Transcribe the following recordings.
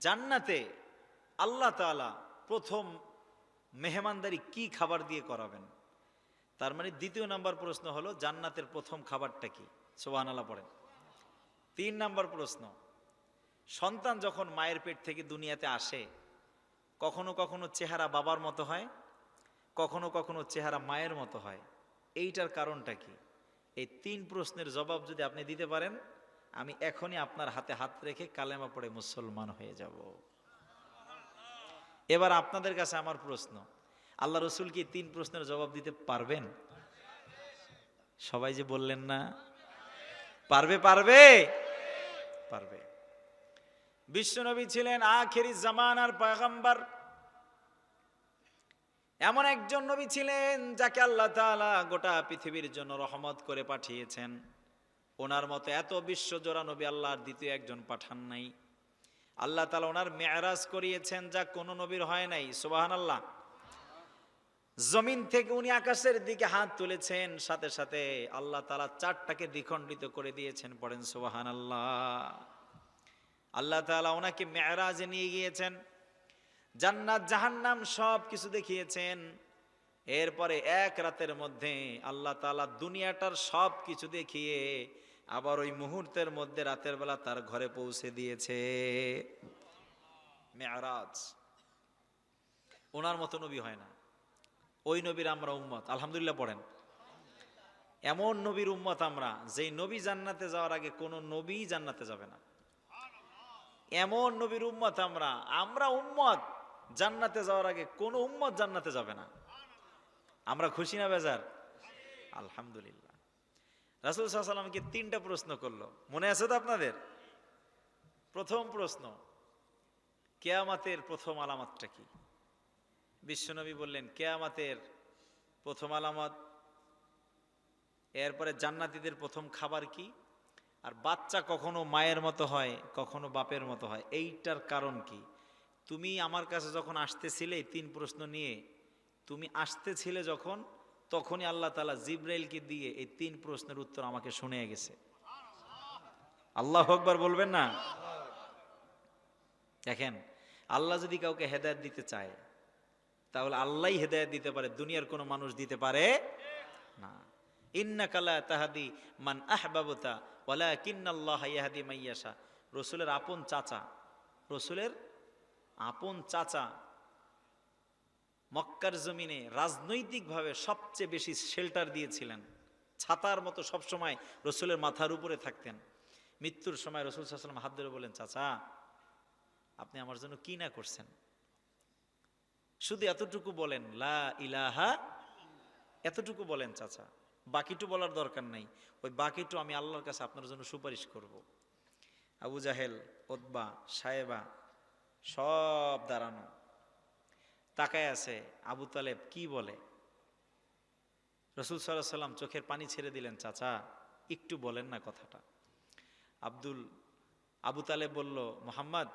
জান্নাতে আল্লাহ তাআলা প্রথম মেহমানদারি কি খাবার দিয়ে করাবেন? তার মানে দ্বিতীয় নাম্বার প্রশ্ন হলো, জান্নাতের প্রথম খাবারটা কি? সোহান আল্লাহ পড়েন। তিন নাম্বার প্রশ্ন, সন্তান যখন মায়ের পেট থেকে দুনিয়াতে আসে, কখনো কখনো চেহারা বাবার মতো হয়, কখনো কখনো চেহারা মায়ের মতো হয়। এইটার কারণটা কি? এই তিন প্রশ্নের জবাব যদি আপনি দিতে পারেন আমি এখনই আপনার হাতে হাত রেখে কালেমা পড়ে মুসলমান হয়ে যাব। এবার আপনাদের কাছে আমার প্রশ্ন, আল্লাহ রসুল কি তিন প্রশ্নের জবাব দিতে পারবেন? সবাই যে বললেন না, পারবে পারবে? পারবে। বিশ্বনবী ছিলেন আখেরি জামানার পয়গম্বর। এমন একজন নবী ছিলেন যাকে আল্লাহ তাআলা গোটা পৃথিবীর জন্য রহমত করে পাঠিয়েছেন। ওনার মতো এত বিশ্বজোড়া নবী আল্লাহর দ্বিতীয় একজন পাঠান নাই। আল্লাহ তালা ওনার মেয়ারাজ করিয়েছেন যা কোনো নবীর হয় নাই সুবাহান আল্লাহ জমিন থেকে উনি আকাশের দিকে হাত তুলেছেন, সাথে সাথে আল্লাহ তালা চারটাকে দ্বিখণ্ডিত করে দিয়েছেন, পড়েন সুবাহান আল্লাহ আল্লাহ তাআলা ওনাকে মেয়ারাজে নিয়ে গিয়েছেন, জান্নাত, জাহান্নাম সব কিছু দেখিয়েছেন। এরপরে এক রাতের মধ্যে আল্লাহ তাআলা দুনিয়াটার সব কিছু দেখিয়ে আবার ওই মুহূর্তের মধ্যে রাতের বেলা তার ঘরে পৌঁছে দিয়েছে। মেয়ারাজ। ওনার মতো নবী হয় না। ওই নবীর আমরা উম্মত। আলহামদুলিল্লাহ পড়েন। এমন নবীর উম্মত আমরা, যেই নবী জান্নাতে যাওয়ার আগে কোনো নবী জান্নাতে যাবে না। এমন নবীর উম্মত আমরা আমরা উম্মত, জান্নাতে যাওয়ার আগে কোন উম্মত জান্নাতে যাবে না। আমরা খুশি না বেজার? আলহামদুলিল্লাহ। রাসুল সাল্লামকে তিনটা প্রশ্ন করল। মনে আছে তো আপনাদের? প্রথম প্রশ্ন, কেয়ামাতের প্রথম আলামতটা কি? বিশ্বনবী বললেন, কেয়ামাতের প্রথম আলামত, এরপরে জান্নাতীদের প্রথম খাবার কি? আর বাচ্চা কখনো মায়ের মতো হয়, কখনো বাপের মতো হয়, এইটার কারণ কি? তুমি আমার কাছে যখন আসতেছিলে তিন প্রশ্ন নিয়ে, তুমি আসতেছিলে যখন তখনই আল্লাহ তালা জিব্রাইলকে দিয়ে এই তিন প্রশ্নের উত্তর আমাকে শুনে গেছে। আল্লাহ আকবার বলবেন না? দেখেন, আল্লাহ যদি কাউকে হেদায়ত দিতে চায়, তাহলে আল্লাহ হেদায়ত দিতে পারে, দুনিয়ার কোনো মানুষ দিতে পারে না। ইন্না কালা তাহাদি মান আহবাবতা ওয়ালা কিন্নাল্লাহ ইয়াহাদি মাইয়াশা। রসুলের আপন চাচা, রসুলের আপন চাচা মক্কার জমিনে রাজনৈতিকভাবে সবচেয়ে বেশি শেল্টার দিয়েছিলেন। ছাতার মতো সবসময় রসুলের মাথার উপরে থাকতেন। মৃত্যুর সময় রসুল সাল্লাম হাত ধরে বলেন চাচা, আপনি আমার জন্য কি না করছেন? শুধু এতটুকু বলেন, লা ইলাহা এতটুকু বলেন, চাচা, বাকিটু বলার দরকার নাই। ওই বাকিটু আমি আল্লাহর কাছে আপনার জন্য সুপারিশ করব। আবু জাহেল ওদবা সাহেবা সব দাঁড়ানো। তাকায় আছে, আবু তালেব কি বলে? রসুল সাল্লাহ সাল্লাম চোখের পানি ছেড়ে দিলেন, চাচা, একটু বলেন না কথাটা। আব্দুল, আবু তালেব বলল, মোহাম্মদ,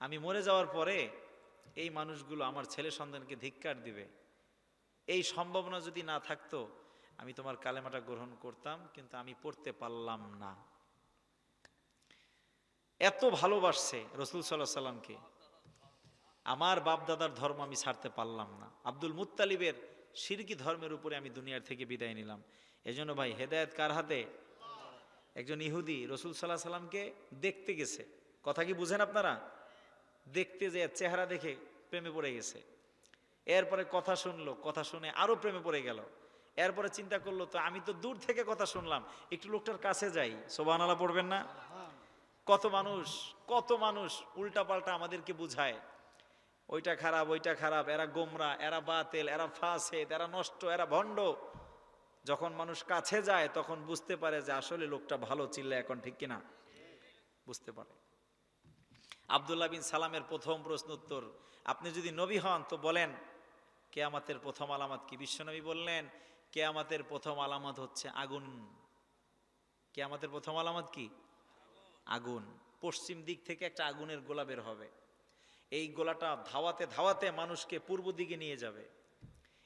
আমি মরে যাওয়ার পরে এই মানুষগুলো আমার ছেলে সন্তানকে ধিক্কার দিবে। এই সম্ভাবনা যদি না থাকতো, আমি তোমার কালেমাটা গ্রহণ করতাম, কিন্তু আমি পড়তে পারলাম না। এত ভালোবাসছে রসুল সাল্লাহ সাল্লামকে আমার বাপ দাদার ধর্ম আমি ছাড়তে পারলাম না। আব্দুল মুত্তালিবের সিরকি ধর্মের উপরে আমি দুনিয়ার থেকে বিদায় নিলাম। এজন্য ভাই হেদায়েত কার হাতে? একজন ইহুদি রসুল সাল্লাহ সাল্লামকে দেখতে গেছে। কথা কি বুঝেন আপনারা? দেখতে যে চেহারা দেখে প্রেমে পড়ে গেছে। এরপরে কথা শুনলো কথা শুনে আরও প্রেমে পড়ে গেল। এরপরে চিন্তা করল তো আমি তো দূর থেকে কথা শুনলাম একটু লোকটার কাছে যাই। সোবান আলা পড়বেন না? কত মানুষ কত মানুষ উল্টা পাল্টা আমাদেরকে বুঝায়। ওইটা খারাপ ওইটা খারাপ, এরা গোমরা, এরা বাতেল, এরা ফাসেদ, এরা নষ্ট, এরা ভণ্ড। যখন মানুষ কাছে যায়, তখন বুঝতে পারে যে আসলে লোকটা ভালো চিল্লে এখন ঠিক কিনা। বুঝতে পারে। আবদুল্লাহ বিন সালামের প্রথম প্রশ্ন উত্তর, আপনি যদি নবী হন তো বলেন, কেয়ামাতের প্রথম আলামত কি? বিশ্বনবী বললেন, কেয়ামাতের প্রথম আলামত হচ্ছে আগুন। কেয়ামাতের প্রথম আলামত কি? আগুন। পশ্চিম দিক থেকে একটা আগুনের গোলা বের হবে। এই গোলাটা ধাওয়াতে ধাওয়াতে মানুষকে পূর্ব দিকে নিয়ে যাবে।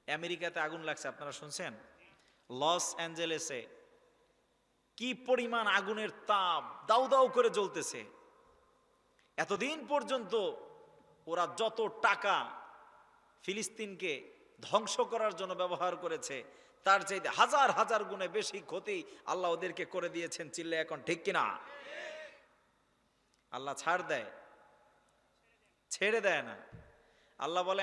আমেরিকাতে আগুন লাগছে, আপনারা শুনছেন? লস অ্যাঞ্জেলেসে কি পরিমাণ আগুনের তাপ দাউ দাউ করে জ্বলতেছে। এতদিন পর্যন্ত ওরা যত টাকা ফিলিস্তিনকে ধ্বংস করার জন্য ব্যবহার করেছে, তার চাইতে হাজার হাজার গুণে বেশি ক্ষতি আল্লাহ ওদেরকে করে দিয়েছেন চিল্লে এখন ঠিক কিনা? আল্লাহ ছাড় দেয়। ছেড়ে দেয় না। আল্লাহ বলে